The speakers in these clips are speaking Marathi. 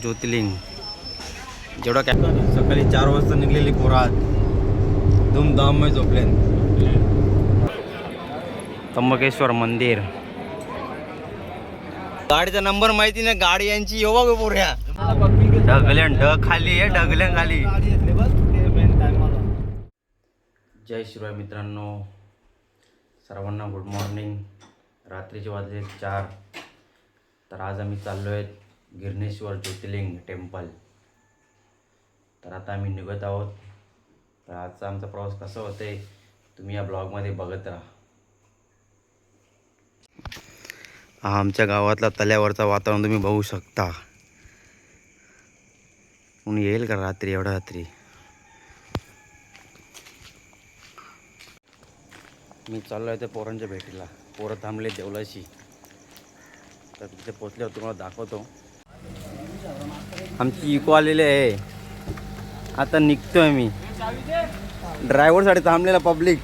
ज्योतिर्लिंग जेवढा काय सकाळी चार वाजता निघलेली पोरात धूमधाम झोपले त्र्यंबकेश्वर मंदिर. गाडीचा नंबर माहिती नाही गाडी यांची. येवा गो पोऱ्या ढगल्यान ढग खाली आहे ढगल्यान खाली. जय शिवाय मित्रांनो. सर्वांना गुड मॉर्निंग रात्रीचे वाजले चार. तर आज आम्ही चाललो आहेत गिरणेश्वर ज्योतिर्लिंग टेम्पल. तर आता आम्ही निघत आहोत. तर आजचा आमचा प्रवास कसा होते तुम्ही या ब्लॉगमध्ये बघत राहा. हा आमच्या गावातला तल्यावरचा वातावरण तुम्ही बघू शकता. कोण येईल का रात्री एवढ्या रात्री? मी चाललो आहे त्या पोरांच्या भेटीला. पोरं थांबले देवलाशी तर तिथे पोचल्यावर तुम्हाला दाखवतो. आमची इको आलेली आहे. आता निघतोय मी. ड्रायव्हरसाठी थांबलेला पब्लिक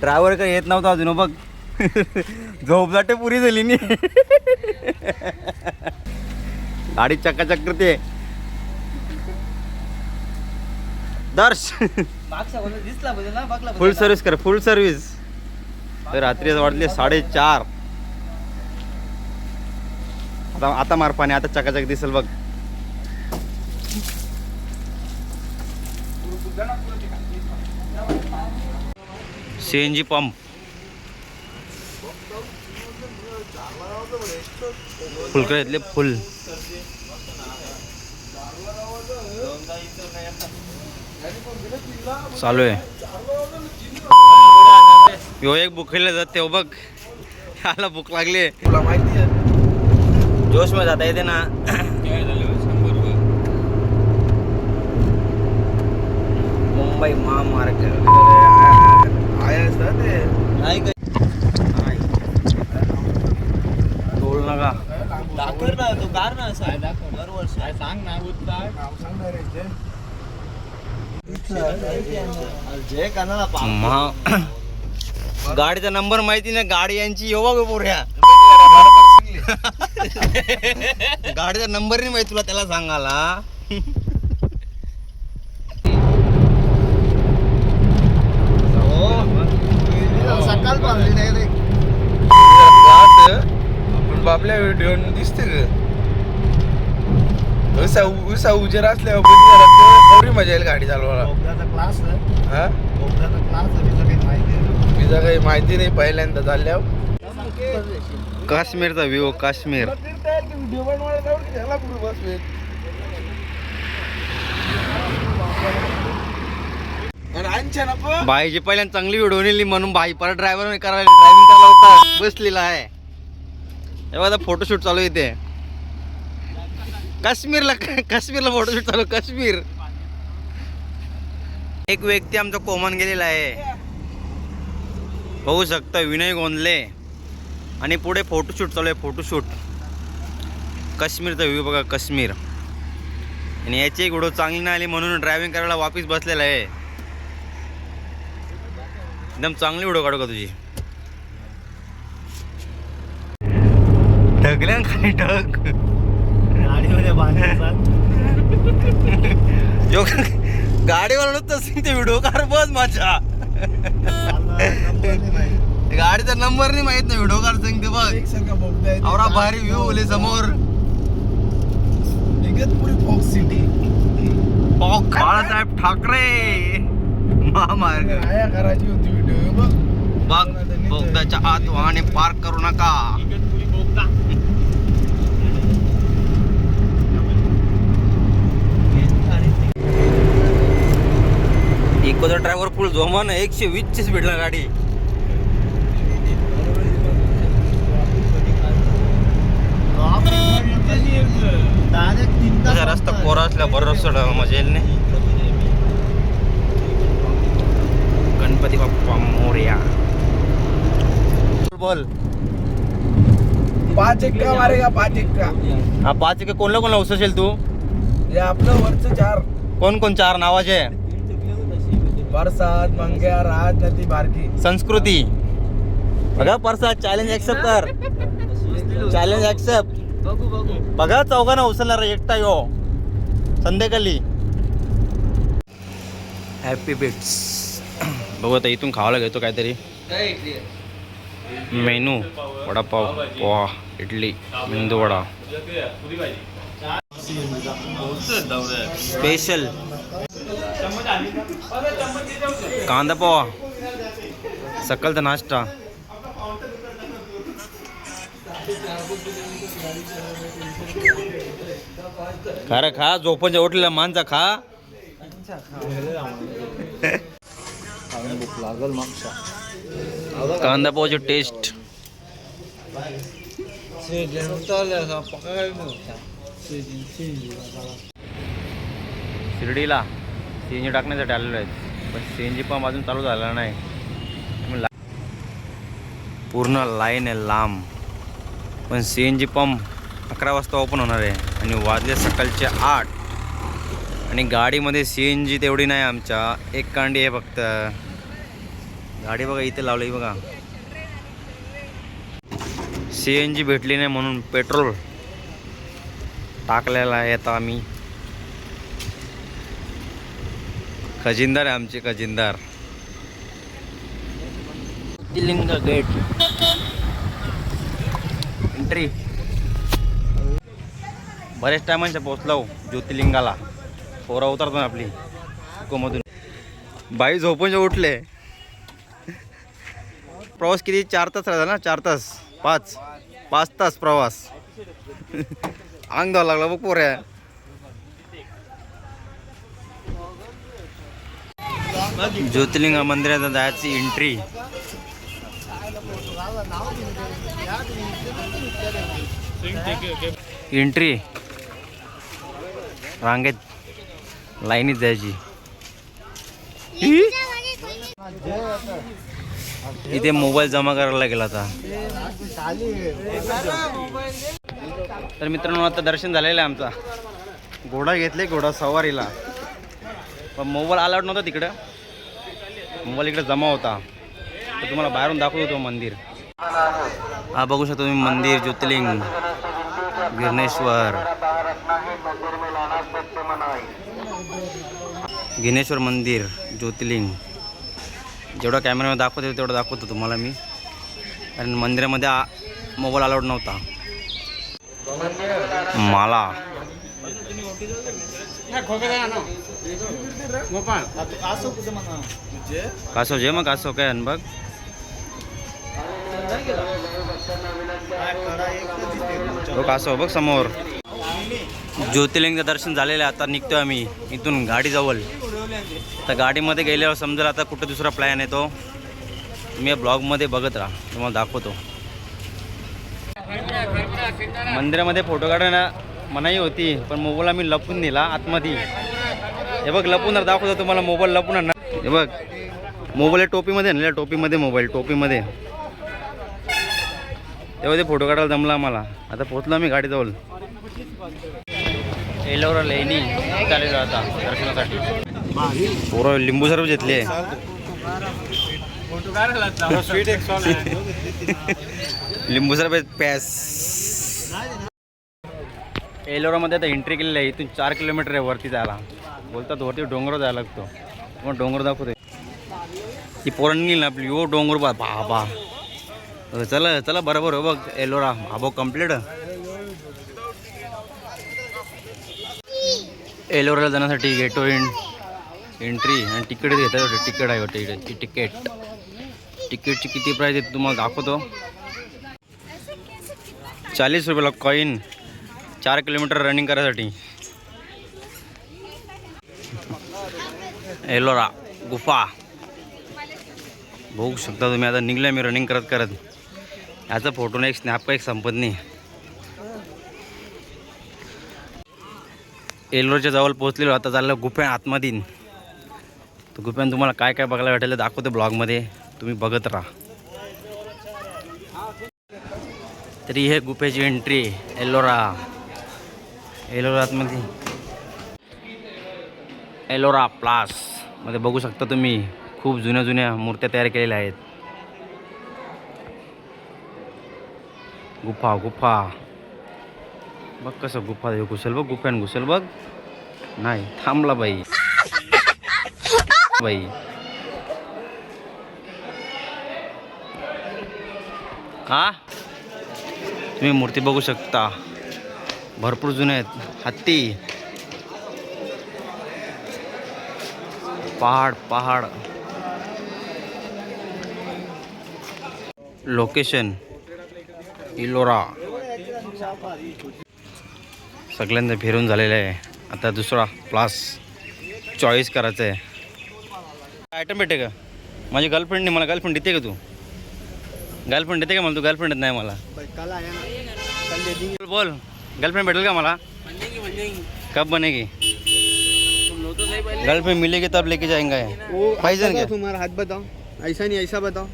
ड्रायव्हर काही येत नव्हता अजून हो बघ. झोपदाटे पुरी झाली नी गाडी चक्काचक करते. दर्श. फुल सर्व्हिस कर फुल सर्व्हिस तर रात्री वाटले साडेचार. आता आता मार पाणी आता चकाचक दिसेल बघ. CNG pump. Full full. चालू आहे. यो एक बुकेला जात ते हो बघ. याला भूक लागली तुला माहिती आहे. जोशमध्ये जाता येते ना. मुंबई महामार्ग आहेस ना ते नाही टोल नका दाखव ना तू कार ना असा दरवर्षी सांग ना नाव सांग ना रे जे. जे कानाला महा गाडीचा नंबर माहिती नाही गाडी यांची येवा गो पोऱ्या गाडीचा नंबर नाही माहिती तुला त्याला सांगाला सकाळ बांधली नाही रे. पण बाबल्या व्हिडिओ दिसते ग. उसा उसा उजेर असल्यावर एवढी मजा येईल गाडी चालवायला. क्लास हा? क्लास तिचं काही माहिती आहे तिचा काही माहिती नाही पहिल्यांदा चालल्यावर. काश्मीरचा व्ह्यू काश्मीर. व्हिडिओ बनवायला त्याला पहिल्यांदा चांगली व्हिडिओ नेली म्हणून भाई परत ड्रायव्हर करायला ड्रायव्हिंग करायला होता बसलेला आहे. तेव्हा आता फोटोशूट चालू आहे इथे. काश्मीरला काश्मीरला फोटोशूट चालू काश्मीर. एक व्यक्ती आमचा कोमन गेलेला आहे. होऊ शकतं विनय गोंदले. आणि पुढे फोटोशूट चालू आहे फोटोशूट काश्मीरचा व्ह्यू बघा काश्मीर. आणि याची एक व्हिडिओ चांगली नाही आली म्हणून ड्रायव्हिंग करायला वापिस बसलेला आहे. एकदम चांगली व्हिडिओ काढू का तुझी? ढगल्या खाली ढग गाडीवर तसं ते व्हिडिओ काढ बस माझ्या. गाडीचा नंबर नाही माहीत नाही व्हिडिओ काढ सांगते बघ. एक संघ बोगदा आहे आवरा भारी व्ह्यू ओले समोर. इगतपुरी फॉक सिटी. बाळासाहेब ठाकरे. महामार्ग करायची होती. बघ बोगदाच्या आत वाहने पार्क करू नका. इकोचा ड्रायव्हर फुल जोमान एकशे वीसची स्पीडला गाडी. रस्ता कोरा असल्या बरं रस्ता मजा येईल नाही गणपती बाप्पा मोर्या बोल पाच एक्का मारेगा पाच एक्का हा पाच एक कोणला कोणला उसळशील तू? हे आपलं वरचं चार. कोण कोण चार? नावाचे? परसाद मंग्या राज नदी बारकी. संस्कृती. बघा परसाद चॅलेंज ऍक्सेप्ट कर. चॅलेंज ऍक्सेप्ट बघू बघू बघा चौघांना उचलणार एकटा यो. संध्याकाळी. हॅपी बिट्स बघू आता इथून खावायला घेतो काहीतरी. मेनू वडापाव पोहा इडली मेंदू वडा. स्पेशल. कांदा पोहा. सकाळचा नाश्ता. खरं खा. झोपणच्या उठलेला माणसा खा. कांदा पोहाची टेस्ट शिर्डीला सी एन जी टाकण्यासाठी आलेलो आहेत. पण सी एन जी पंप अजून चालू झाला नाही. पूर्ण लाईन आहे लांब. पण सी एन जी पंप अकरा वाजता ओपन होणार आहे आणि वाजले सकाळचे आठ. आणि गाडीमध्ये सी एन जी तेवढी नाही आमच्या. एक कांडी आहे फक्त. गाडी बघा इथे लावली बघा. सी एन जी भेटली नाही म्हणून पेट्रोल टाकलेला आहे आता आम्ही. खजिनदार आहे आमचे खजिनदार. लिंग गेट. एंट्री बरेच टायमांच्या पोचलो ज्योतिर्लिंगाला. पोरा उतरतो ना आपली. कोमधून. बाई झोपून जे उठले. प्रवास किती? चार तास राहिला ना? चार तास. पाच. पाच तास प्रवास. अंग द्यावा लागला बघ पोऱ्या. ज्योतिर्लिंग मंदिरात जायची एंट्री एंट्री रांगेत लाईनीत जायची. इथे मोबाईल जमा करायला लागेल आता. तर मित्रांनो आता दर्शन झालेलं आहे आमचा. घोडा घेतले घोडा सवारीला. पण मोबाईल अलाउड नव्हता तिकडं. मोबाईल इकडे जमा होता. तर तुम्हाला बाहेरून दाखवतो तो मंदिर. हा बघू शकता तुम्ही मंदिर ज्योतिर्लिंग गिरणेश्वर गिरणेश्वर मंदिर ज्योतिर्लिंग. जेवढा कॅमेरामध्ये होतो तेवढं दाखवतो तुम्हाला मी. कारण मंदिरामध्ये मोबाईल अलाउड नव्हता. माला. कासो जे मग कासो काय अन बघ. तो कासव बघ समोर. ज्योतिर्लिंगचं दर्शन झालेलं आहे आता निघतोय आम्ही. इथून गाडी जवळ. तर गाडीमध्ये गेल्यावर समजा आता कुठं दुसरा प्लॅन आहे तो तुम्ही या ब्लॉगमध्ये बघत राहा तुम्हाला दाखवतो. मंदिरामध्ये फोटो काढायला मनाई होती पण मोबाईल आम्ही लपून दिला आतमध्ये. हे बघ लपून दाखवतो तुम्हाला मोबाईल लपून आणणार. हे बघ मोबाईल टोपीमध्ये आणलेला टोपीमध्ये मोबाईल टोपीमध्ये. तेव्हा ते फोटो काढायला जमला आम्हाला. आता पोचलो आम्ही गाडीजवळ. एलोरा लेणी चालेल आता दर्शनासाठी. पोरं लिंबू सर्व घेतले. लिंबू सरबत पॅस एलोरामध्ये आता एंट्री केलेली आहे. इथून चार किलोमीटर आहे वरती जायला. बोलतात वरती डोंगर जायला लागतो. मग डोंगर दाखवते ती पोरांनी ना आपली. यो डोंगर बा बाबा. चला चला बरोबर हो बघ एलोरा. भाबो कंप्लीट एलोराला जाण्यासाठी गेटो इन एंट्री आणि तिकीट घेतात वाटतं तिकीट आहे वाटतं इकडे तिकीट. तिकीटची किती प्राईस आहे तुम्हाला दाखवतो. चाळीस रुपयाला कॉईन चार किलोमीटर रनिंग करायसाठी. एलोरा गुफा. बघू शकता तुम्ही आता निघलं मी रनिंग करत करत. याचा फोटो नाही एक स्नॅप का एक संपत नाही. एलोरच्या जवळ पोहोचलेलो आता चाललं गुफे आतमधीन तर गुफ्यान तुम्हाला काय काय बघायला भेटेल दाखवते दाखवतो ब्लॉगमध्ये. तुम्ही बघत राहा. तरी हे गुफेची एंट्री एलोरा. एलोरातमध्ये. एलोरा प्लासमध्ये बघू शकता तुम्ही खूप जुन्या जुन्या मूर्त्या तयार केलेल्या आहेत. गुफा गुफा. बघ कसं गुफा देऊ घुसेल बघ गुफ्यान घुसेल बघ. नाही थांबला बाई. बाई. हा? तुम्ही मूर्ती बघू शकता. भरपूर जुने आहेत. हत्ती. पहाड पहाड. लोकेशन इलोरा सगळ्यांना फिरून झालेलं आहे. आता दुसरा क्लास चॉईस करायचा आहे आयटम भेटे का? माझी गर्लफ्रेंड नाही मला गर्लफ्रेंड देते का तू? गर्लफ्रेंड देते का मला तू? गर्लफ्रेंड देत नाही मला. बोल बोल. गर्लफ्रेंड भेटेल का मला? कब बनेगी. गर्लफ्रेंड मिलेगी तब लेके जाएंगे. पाहिजे क्या तुम्हारा हाथ बताओ ऐसा नहीं ऐसा बताओ.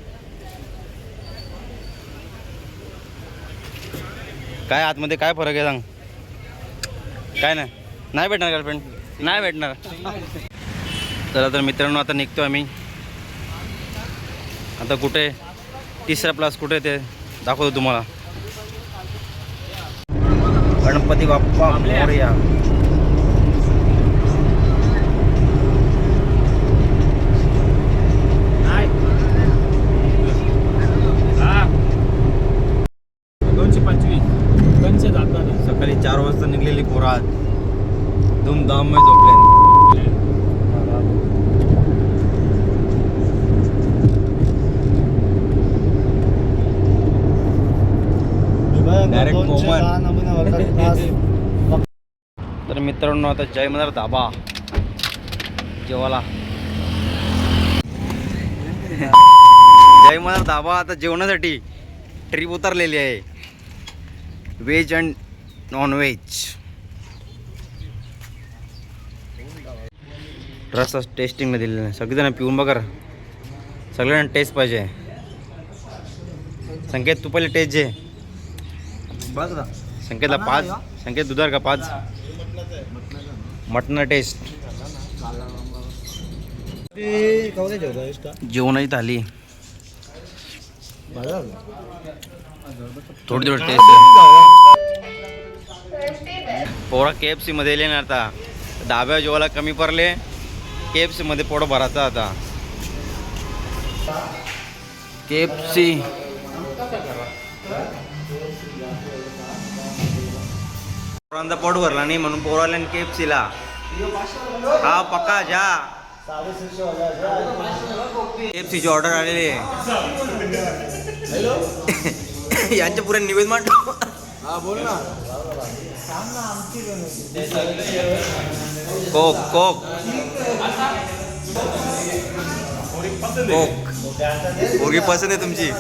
काय आतमध्ये काय फरक आहे सांग? काय नाही? नाही भेटणार गर्लफ्रेंड नाही भेटणार. चला तर मित्रांनो आता निघतो आम्ही. आता कुठे? तिसरा प्लास कुठे ते दाखवतो तुम्हाला. गणपती बाप्पा मोरया दोनशे पंचवीस दोनशे जाताना सकाळी चार वाजता निघलेली पोरात धूमधाममध्ये झोपले Direct तर मित्रांनो आता जय मदार धाबा जेवाला जय मदार धाबा आता जेवणासाठी ट्रिप उतरलेली आहे. व्हेज अँड नॉन व्हेज रस्ता टेस्टिंगला दिलेला आहे. सगळेजण पिऊन बघा. सगळ्यांना टेस्ट पाहिजे. संकेत तू पहिले टेस्ट जे संकेतला पाच. संकेत दुधार का पाच? मटन टेस्ट जेवणही झाली थोडी थोडी टेस्ट पोरा के एफ सीमध्ये येले ना आता. डाव्या जेवायला कमी पडले. के एफ सीमध्ये पोटं भरायचं आता. के एफ सी पोरांचा पोट भरला नाही म्हणून पोराला के एफ सीला हा पक्का जा. के एफ सीची ऑर्डर आलेली आहे. यांच्या पुढे निवेदन मांडतो हा बोल ना. Coke coke. कोक. पोरगी पसंत आहे तुमची.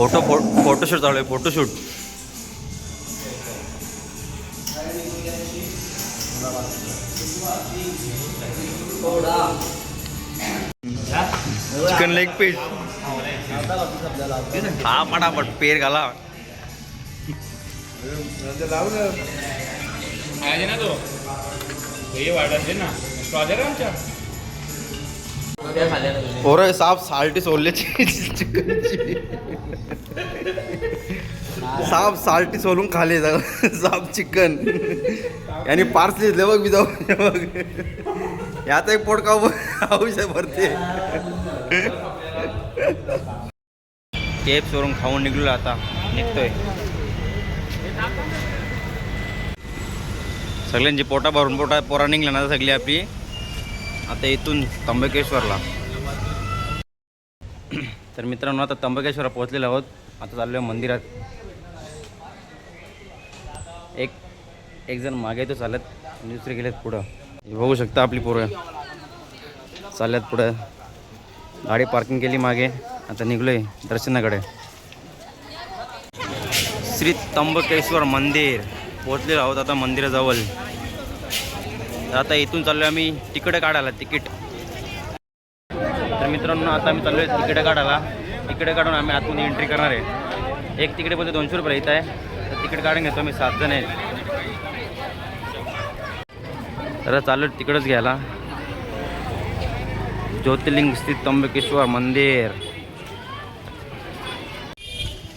फोटो फो फोटोशूट चालू आहे फोटोशूट. चिकन लेग पीस हा पटापट पेर घाला. आहे ना तो? हे वाढत ना. स्ट्रॉजर आमच्या. पोरं साप साल्टी सोलल्याची साप साल्टी सोलून खाले साप चिकन यांनी पार्सली घेतले बघ मी जाऊ बघ यात एक पोट का औषध भरते केप सोडून खाऊन निघलो आता निघतोय सगळ्यांची पोटा भरून पोटा पोरा निघल्या ना सगळी आपली आता इथून त्र्यंबकेश्वरला. तर मित्रांनो आता त्र्यंबकेश्वरला पोहोचलेलो आहोत. आता चाललो आहे मंदिरात. एक एक जण मागे तो चालत दुसरे गेलेत पुढं. बघू शकता आपली पोरं. चालल्यात पुढं. गाडी पार्किंग केली मागे. आता निघलोय दर्शनाकडे. श्री त्र्यंबकेश्वर मंदिर. पोहोचलेलो आहोत आता मंदिराजवळ. आता इथून चाललो आम्ही तिकीट काढायला तिकीट. तर मित्रांनो आता आम्ही चाललो आहे तिकीट काढायला. तिकीट काढून आम्ही आतून एंट्री करणार आहे. एक तिकीट बोलते दोनशे रुपये इथं आहे. तर तिकीट काढून घेतो आम्ही सात जण आहेत. तर चाललो तिकडंच घ्यायला. ज्योतिर्लिंग स्थित त्र्यंबकेश्वर मंदिर.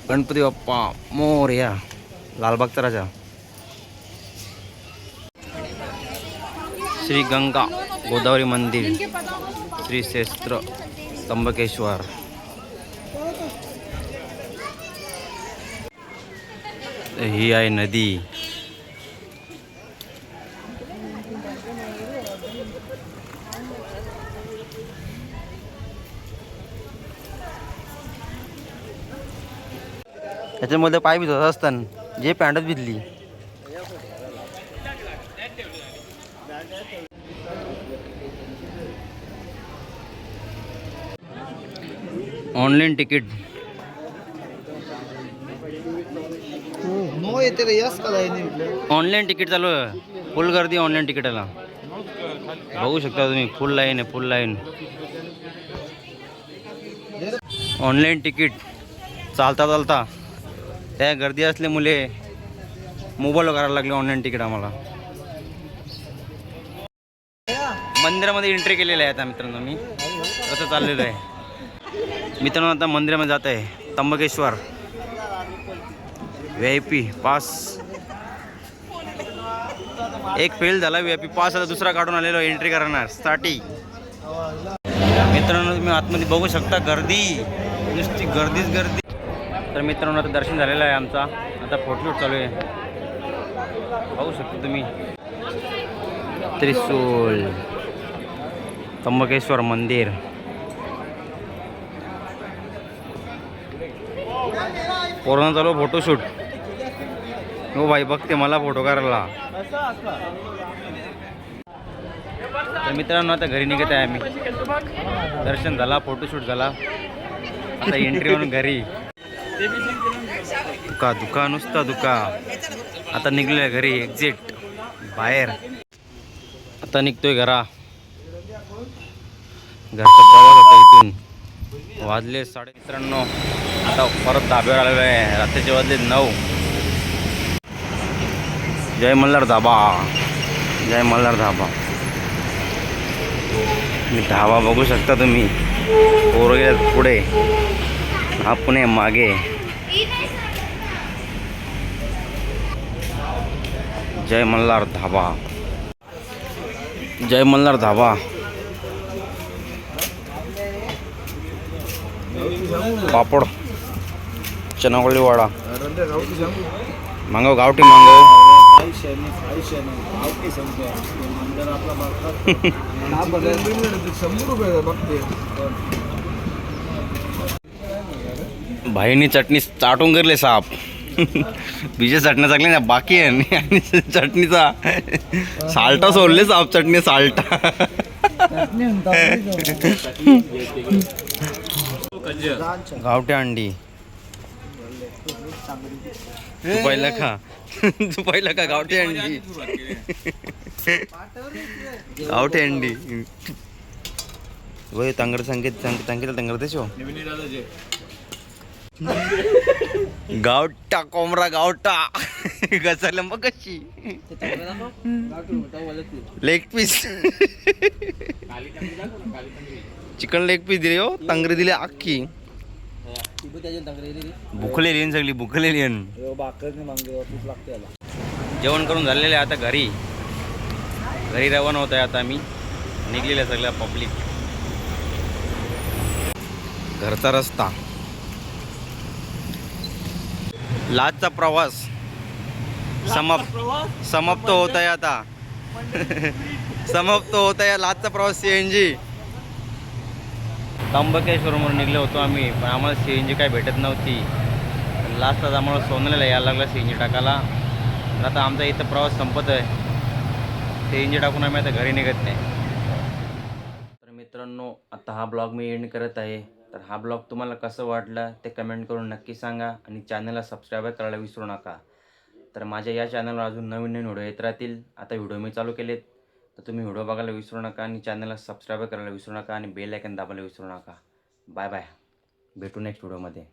गणपती बाप्पा मोर्या लालबागचा राजा. श्री गंगा गोदावरी मंदिर श्री क्षेत्र त्र्यंबकेश्वर. ही आहे नदी. त्याच्यामध्ये पाय भिजत असताना जे पॅन्टच भिजली. Online ticket. नो येते रे यस का ऑनलाईन तिकीट चालू आहे. फुल गर्दी ऑनलाईन तिकिटाला. बघू शकता तुम्ही फुल लाईन आहे फुल लाईन. ऑनलाईन तिकीट चालता चालता. त्या गर्दी असल्यामुळे मोबाईल करायला लागले ऑनलाईन तिकीट आम्हाला. मंदिरामध्ये एंट्री केलेली आहे आता मित्रांनो मी. कसं चाललेलं आहे. मित्रांनो आता मंदिरामध्ये जात आहे. Trimbakeshwar. V I P pass एक फेल झाला व्ही आय पी पास आता दुसरा काढून आलेलो एंट्री करणार स्टार्टिंग मित्रांनो तुम्ही आतमध्ये बघू शकता गर्दी. नुसती गर्दीच गर्दी. तर मित्रांनो आता दर्शन झालेलं आहे आमचा. आता फोटोशूट चालू आहे. बघू शकता तुम्ही. त्रिशूल. त्र्यंबकेश्वर मंदिर. कोरोना चालू फोटोशूट हो भाई बघते मला फोटो करायला. तर मित्रांनो आता घरी निघत आहे आम्ही. दर्शन झाला फोटोशूट झाला. आता एंट्री म्हणून घरी. दुका दुका नुसता दुका. आता निघलोय घरी एक्झिट बाहेर. आता निघतोय घरा. घरचा प्रवास होता इथून. वाजले साडे मित्रांनो. आता परत धाब्यावर आलेलो आहे. रात्रीचे वाजले नऊ. जय मल्हार धाबा. जय मल्हार धाबा. मी धाबा बघू शकता तुम्ही. पोरं गेल्यात पुढे. हा पुणे मागे. जय मल्हार धाबा. जय मल्हार धाबा. पापड. चनावळी वाडा मांगव गावठी मांगव. भाईनी चटणी चाटून करले साप. बीजे चटण्या चांगली ना बाकी आहे. आणि आणि चटणीचा साल्टा सोडले साप चटणी साल्टा. गावठी अंडी. तू पहिला खा तू पहिला का? गावठी अंडी. गावठी अंडी. वय तांगड संगीत सांगितलं तांगड त्याशिव गावटा कोमरा गावटा. घसरलं मग कशी? Leg piece chicken leg piece दिले हो तांगरी दिली अख्खी भुकलेली आहे सगळी भुकलेली आहे. जेवण करून झालेले आहे आता घरी. घरी रवाना होत आहे आता आम्ही. निघलेल्या सगळ्या पब्लिक घरचा रस्ता. लाजचा प्रवास. समाप्त समाप्त होत आहे आता समाप्त होत आहे लाजचा प्रवास सी एन जी त्र्यंबकेश्वरमधून निघलो होतो आम्ही पण आम्हाला सी एन जी काय भेटत नव्हती. लास्टला आम्हाला सोन्याला यायला लागला सी एन जी टाकायला. तर आता आमचा इथं प्रवास संपत आहे. सी एन जी टाकून आम्ही आता घरी निघत नाही. तर मित्रांनो आता हा ब्लॉग मी एंड करत आहे. तर हा ब्लॉग तुम्हाला कसं वाटलं ते कमेंट करून नक्की सांगा आणि चॅनलला सबस्क्राईब करायला विसरू नका. तर माझ्या या चॅनलवर अजून नवीन नवीन व्हिडिओ येत राहतील. आता व्हिडिओ मी चालू केलेत. तर तुम्ही व्हिडिओ बघायला विसरू नका आणि चॅनलला सबस्क्राईब करायला विसरू नका आणि बेल आयकन दाबायला विसरू नका. Bye bye. भेटू नेक्स्ट व्हिडिओमध्ये